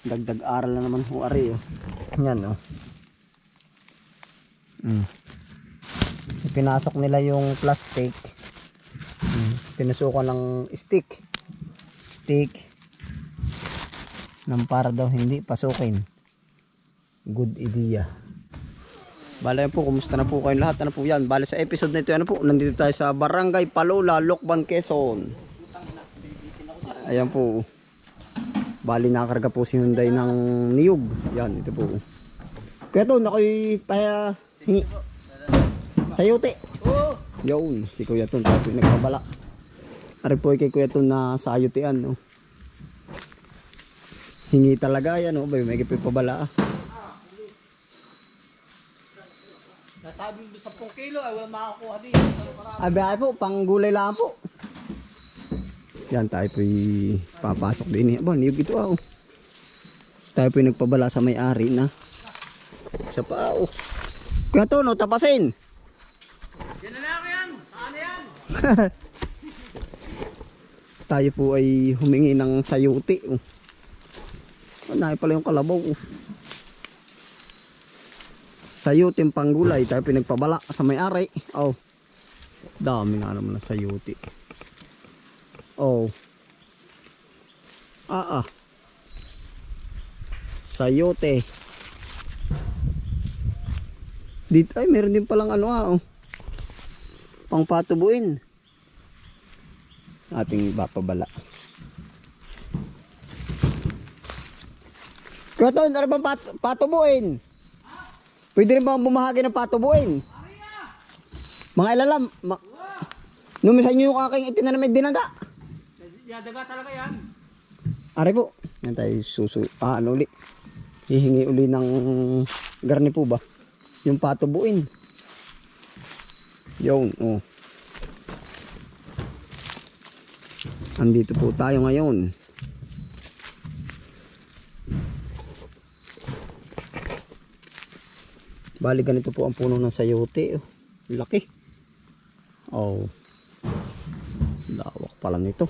Dagdag aral na naman ho ari oh. Yan oh. Mm. Pinasok nila yung plastic. Mm. Pinusukan ng stick. Stick. Nang para daw hindi pasukin. Good idea. Bale po, kumusta na po kayong lahat? Ano po yan? Bale sa episode na ito, ano po, nandito tayo sa Barangay Palula, Lokban, Quezon. Ayan po. Bali nakakarga po si Hyundai ng niyog. Yan, ito po. Kaya to, nakoy pa hingi. Sayote. Yun, si Kuya Ton, tayo po yung nagpabala. Ari po kay Kuya Ton na sayotean, no. Hingi talaga yan, no. Bay, may pabala ah. Nasabi mo 10 kilo ay wala makakuha din. Para? Abi ay po, pang gulay lang po. Yan, tayo po papasok din. Aba, niyog ito ah. oh. Tayo po nagpabala sa may-ari na. Isa pa oh. Kuya Ton, no, tapasin. Yan na lang yan. Ano yan? tayo po ay humingi ng sayuti. Oh. Ano pala yung kalabaw. Oh. Sayuting panggulay. Tayo pinagpabala sa may-ari. Oh. Dami nga naman na sayuti. Oh. Ah ah. Sayote. Dito ay meron din palang ano ah. Oh. Pangpatubuin ating papabala. Katon, ano ba pat patubuin? Pwede rin ba bumahagi ng patubuin? Mga ilalam, ma numisan nyo yung aking itinanamid dinaga. Yadaga talaga yan. Ari po. Yan tayo susu... Ah, ano uli? Hihingi uli ng garni po ba? Yung patubuin. Yun, oh. Andito po tayo ngayon. Bali ganito po ang puno ng sayote. Oh. Laki. Oh. Lawak pala nito.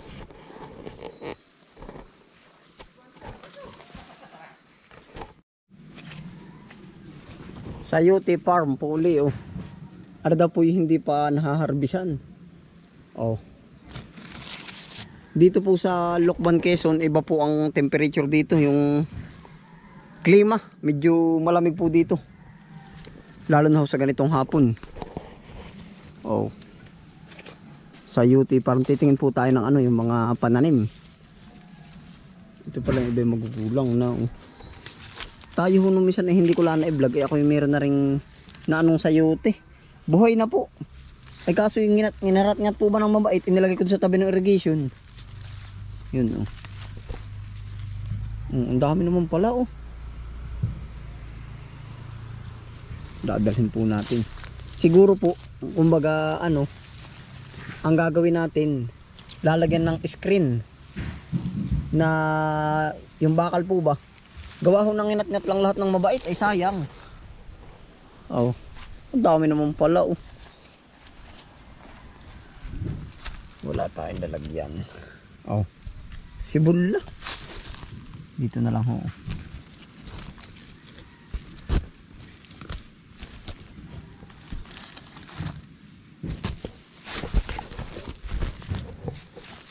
Sayote Farm po uli oh. Ano daw po hindi pa nahaharbisan. Oh. Dito po sa Lokban Quezon, iba po ang temperature dito, yung klima. Medyo malamig po dito. Lalo na sa ganitong hapon. Oh. Sa UT, parang titingin po tayo ng ano, yung mga pananim. Ito pala yung iba yung magugulang na. Oh. Tayo ho minsan eh, hindi ko lang na-vlog. Eh, ako yung meron na rin na anong sayote. Buhay na po. Ay kaso yung ginat, ginarat-ngat po ba ng mabait, inilagay ko sa tabi ng irrigation. Yun oh. Mm, ang dami naman pala oh. Dadalhin po natin. Siguro po, kumbaga ano, ang gagawin natin, lalagyan ng screen na yung bakal po ba, gawa ho ng inat-ngat lang lahat ng mabait, ay sayang. Oh, ang dami naman pala oh. Wala tayong lalagyan. Oh. Sibulla. Dito na lang ho.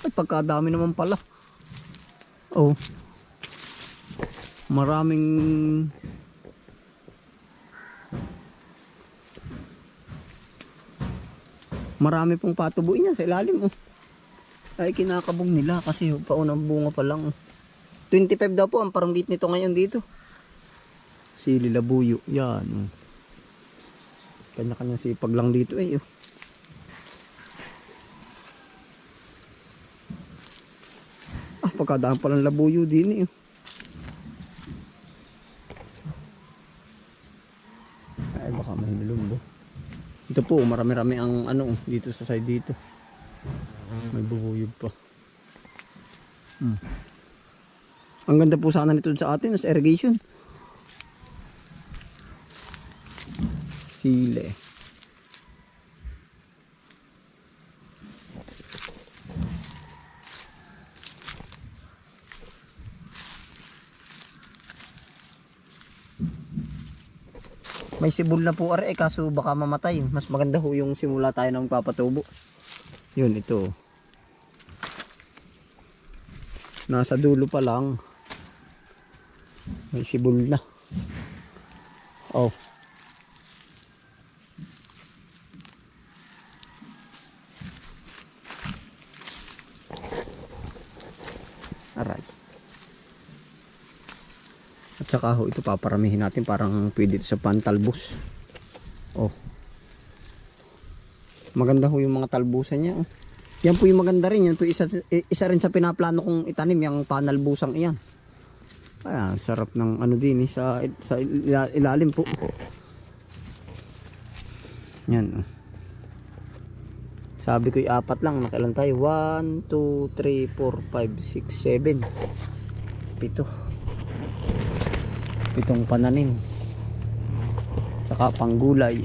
Ay, pagkadami naman pala. Oh. Maraming Marami pong patubuin niya sa ilalim oh. Ay kinakabog nila kasi oh, paunang bunga pa lang. oh. 25 daw po ang paranggit nito ngayon dito. Sili labuyo. Yan. oh. Kanya-kanya sipag lang dito eh. Oh. Ah, pagkadaan palang labuyo din eh. oh. Ay, baka may nilumbo. Ito po, marami-rami ang ano dito sa side dito. May bubuyog pa. Hmm. Ang ganda po sana nito sa atin, sa irrigation. Sile. May sibol na po are eh, kaso baka mamatay. Mas maganda ho yung simula tayo ng papatubo. Yun, ito. Nasa dulo pa lang. May sibol na. Oh. At saka ho, ito paparamihin natin parang pwede sa pantalbos. Oh. Maganda ho yung mga talbusan niya. Oh. Yan po yung maganda rin. Yan po isa, isa rin sa pinaplano kong itanim, yung panalbusang iyan. Ayan, sarap ng ano din eh, sa, sa ila- ilalim po. Yan. oh. Sabi ko apat lang, nakailan tayo? 1, 2, 3, 4, 5, 6, 7. Pito. Pitong pananim. Saka panggulay.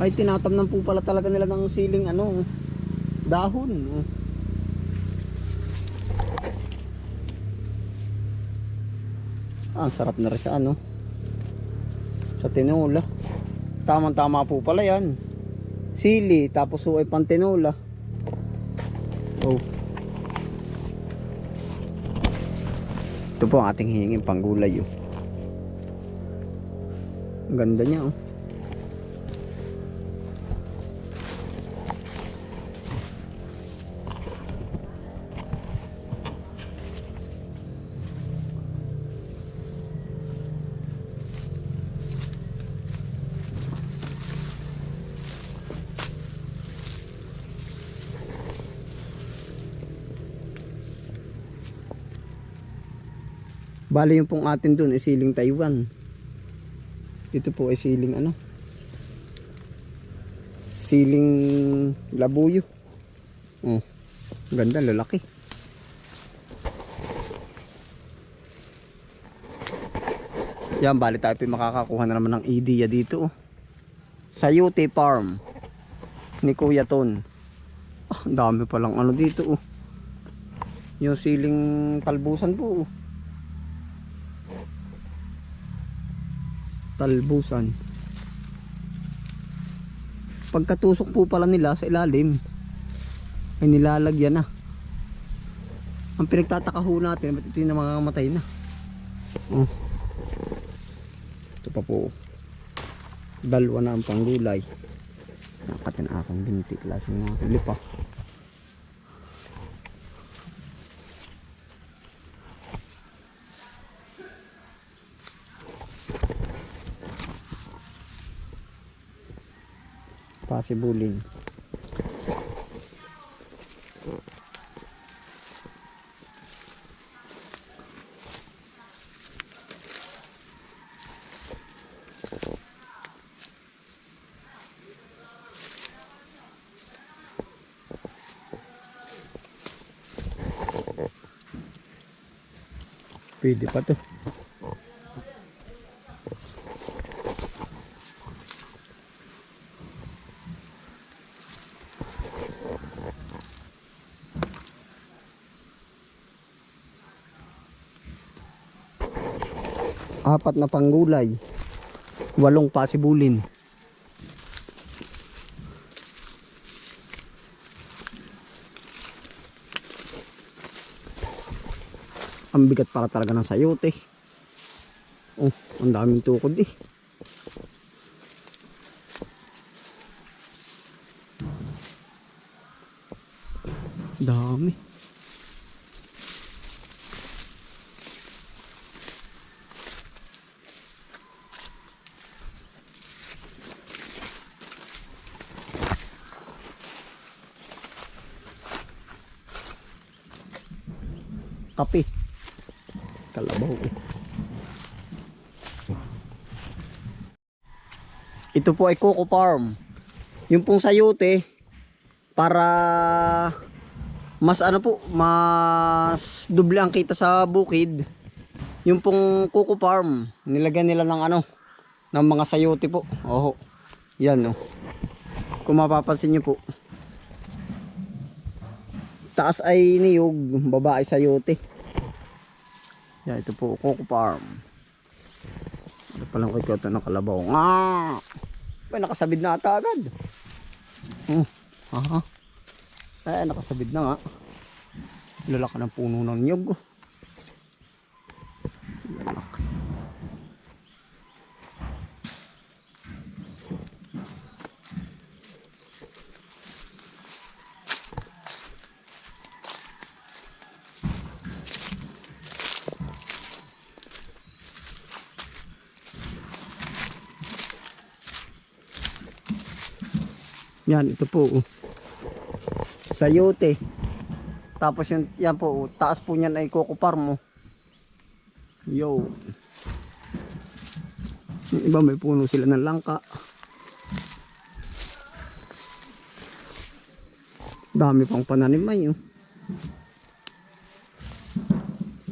Ay, tinatamnan po pala talaga nila ng siling ano, dahon. Ah, ang sarap na rin sa ano. Sa tinola. Tamang-tama po pala yan. Sili, tapos ho ay pantinola. Oh. Ito po ang ating hihingin panggulay oh. Ganda niya oh. Bali yung pong atin dun ay siling Taiwan. Ito po ay siling ano? Siling labuyo. Oh, ganda lalaki. Yan, bali tayo makakakuha na naman ng idea dito. Oh. Sayute Farm ni Kuya Ton. Ah, dami palang ano dito. Oh. Yung siling talbusan po. Oh. Talbusan. Pagkatusok po pala nila sa ilalim ay nilalagyan na. Ang pinagtataka ho natin ba't ito yung namamamatay na? Oh. ito pa po. Dalawa na ang panggulay nakatin akong binti klase mga tulipa pasibulin pwede pa to apat na panggulay. Walong pasibulin. Ang bigat para talaga ng sayote. Oh ang daming tukod eh. Dami kape. Kalabaw eh. ito po ay coco farm. Yung pong sayote para mas ano po mas doble ang kita sa bukid yung pong coco farm nilagyan nila ng ano ng mga sayote po. Oho. Yan oh. Kung mapapansin nyo po Taas ay niyog, baba ay sayote. Yan, ito po, Coco Farm. Ito palang kay Kyoto ng kalabaw. Nga! Ay, nakasabid na ata agad. Hmm. Aha. Ay, nakasabid na nga. Lalaki ng puno ng niyog. Yan, ito po. oh. Sayote. Tapos yung, yan po, oh, taas po niyan ay Coco Farm. oh. Yo. Yung iba may puno sila ng langka. Dami pang pananim ay oh.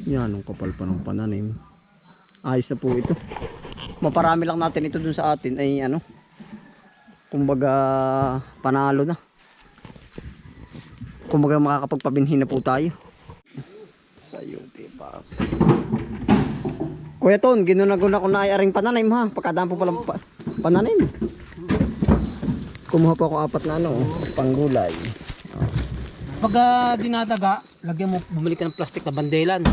Yan, ang kapal pa ng pananim. Ayos na po ito. Maparami lang natin ito dun sa atin ay ano. Kumbaga panalo na. Kumbaga makakapagpabinhi na po tayo. Sayote pa. Kuya Ton, ginunaguna ko na ay aring pananim ha. Pagkadaan po palang pa pananim. Kumuha po ako apat na ano, panggulay. Pag ah, dinadaga, lagyan mo, bumili ka ng plastic na bandelan.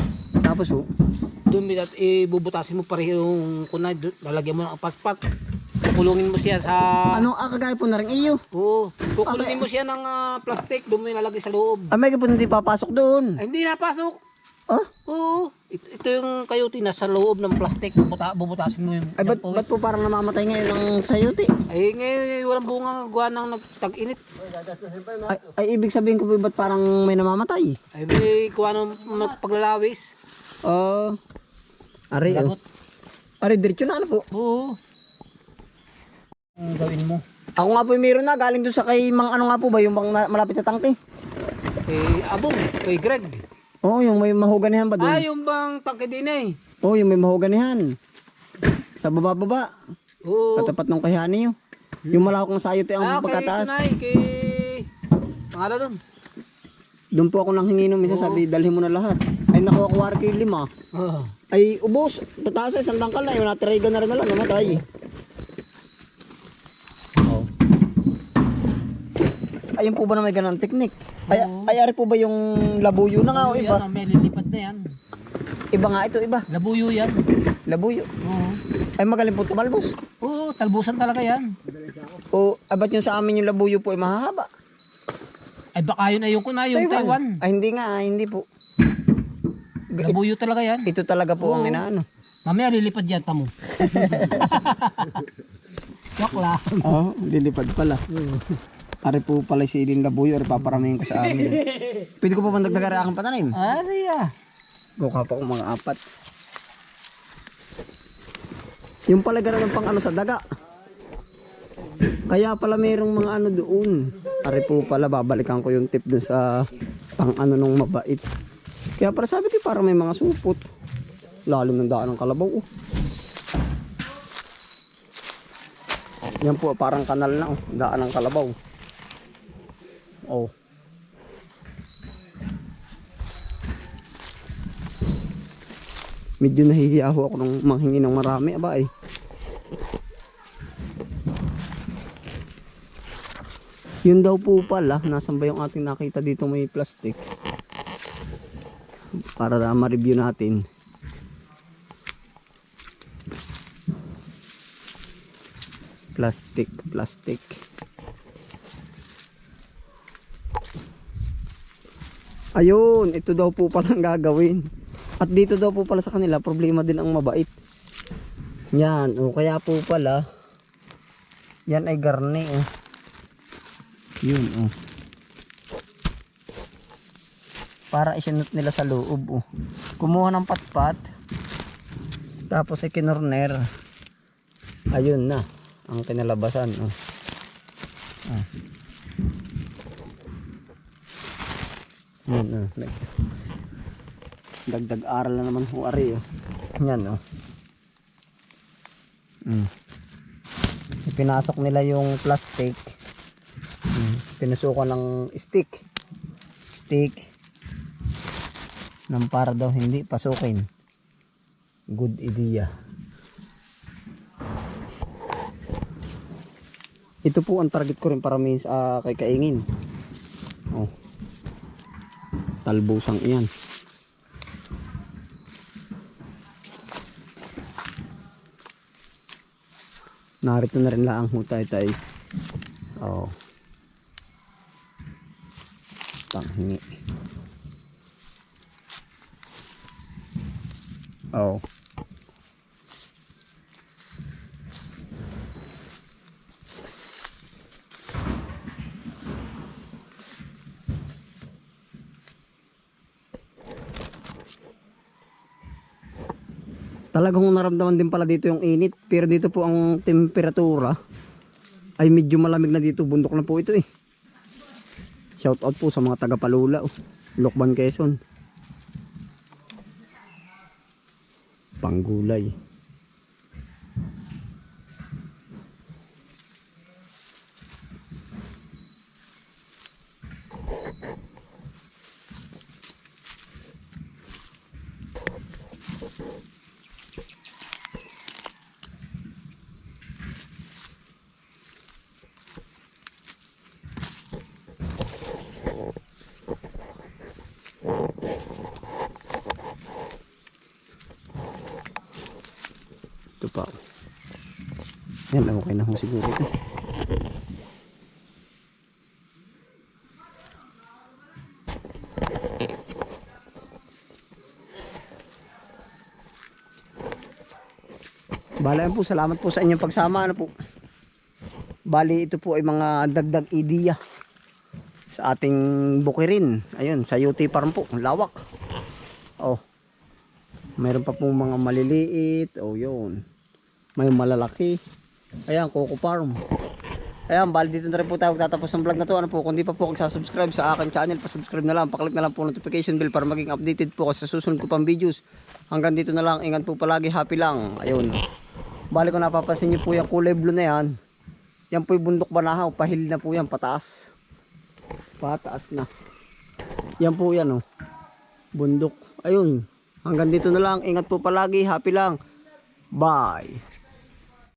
Tapos oh, Doon ibubutasin mo pareho yung kunay, lalagyan mo ng paspak. Kukulungin mo siya sa... ano ah, kagaya po na rin iyo. Oo. Kukulungin mo siya ng ah, plastic, doon mo ilalagay sa loob. Ah, may po hindi papasok doon. Ay, hindi napasok. Ah, Oo. Ito, ito yung kayote nasa loob ng plastic. Bubuta, bubutasin mo yung... ay ba't, ba't po parang namamatay ngayon ng sayote? Ay, ngayon walang bunga gawa ng nagtag-init. Ay, ay ibig sabihin ko po ba't parang may namamatay? Ay, may gawa ng ng paglalawis. Oh. Ari, oh. Ari, diretso na ano po. Oo. Ang gawin mo. Ako nga po meron na, galing doon sa kay mang ano nga po ba, yung bang na- malapit sa tangke. Kay Abong, kay Greg. Oo, yung may mahuganihan ba Ah, doon? yung bang tangke din eh. Oo, yung may mahuganihan. Sa baba-baba, Oo. katapat ng kayhani yun. Yung malawak ng sayot ang Ah, kay pagkataas. Tunay, kay... Pangalan doon. Doon po ako nang hingi nung misa, sabi, dalhin mo na lahat. Ay, nakuha ko wari kay lima. Oh. Ay, ubos. Tataas ay, isang dangkal na. Yung natirigan na rin na lang, namatay. Ayun po ba na may ganang teknik? Ay, ay, ari po ba yung labuyo na nga o iba? Yan, oh, may lilipad na yan. Iba nga ito, iba. Labuyo yan. Labuyo. Oo. Ay, magaling po tumalbos. Oo, talbusan talaga yan. O, abat yung sa amin yung labuyo po ay mahahaba. Ay baka yun ay yung kunay, yung Taiwan. Ay, hindi nga, ay, hindi po. Labuyo talaga yan. Ito talaga po ang Oo. inaano. Mamaya lilipad yan pa mo. Joke lang. Oo, lilipad pala. Ari po pala si Ilin Labuyo, ari paparamihin ko sa amin. Pwede ko pa bang dagdagan ang patanim? Ari ah. Buka pa ko mga apat. Yung pala ganun ang pang ano sa daga. Kaya pala mayroong mga ano doon. Ari po pala babalikan ko yung tip doon sa pang ano nung mabait. Kaya para sabi ko parang may mga supot. Lalim ng daan ng kalabaw. Oh. Yan po parang kanal na oh. Daan ng kalabaw. Oh. Medyo nahihiya ho ako ng manghingi ng marami. Aba eh. Yun daw po pala, nasan ba yung ating nakita dito may plastic? Para ma-review natin. Plastic, plastic. Ayun, ito daw po pala ang gagawin. At dito daw po pala sa kanila, problema din ang mabait. Yan, o kaya po pala, yan ay garne, oh. Yun, oh. Para isinot nila sa loob, oh. Kumuha ng patpat, tapos ay kinorner. Ayun na, ang kinalabasan, oh. Ah. Yan, oh. Nag- Dagdag aral na naman ho, ari, oh. Yan, oh. Mm. Pinasok nila yung plastic. Mm. Pinusukan ng stick. stick nang para daw hindi pasukin. Good idea. Ito po ang target ko rin para may sa kay kaingin. Oh. Talbusang iyan. Narito na rin lang ho tayo tayo. Oh. Panghingi. Oh. Talagang naramdaman din pala dito yung init. Pero dito po ang temperatura ay medyo malamig na dito. Bundok na po ito eh. Shout out po sa mga taga Palula. Oh. Lokban Quezon. Panggulay. Ito pa. Yan, okay na ho siguro ito. Bala po, salamat po sa inyong pagsama. Ano po? Bali, ito po ay mga dagdag idea sa ating bukirin. Ayun, sa UT Farm po, lawak. Mayroon pa pong mga maliliit. Oh, yun. May malalaki. Ayan, Coco Farm. Ayan, bali dito na rin po tayo tatapos ng vlog na to. Ano po, kung di pa po subscribe sa akin channel, pa-subscribe na lang. Paklik na lang po notification bell para maging updated po kasi sa susunod ko pang videos. Hanggang dito na lang. Ingat po palagi. Happy lang. Ayun. Bali ko napapansin niyo po yung kulay blue na yan. Yan po yung bundok banahaw. Pahil na po yan. Pataas. Pataas na. Yan po yan oh. Bundok. Ayun. Hanggang dito na lang. Ingat po palagi. Happy lang. Bye.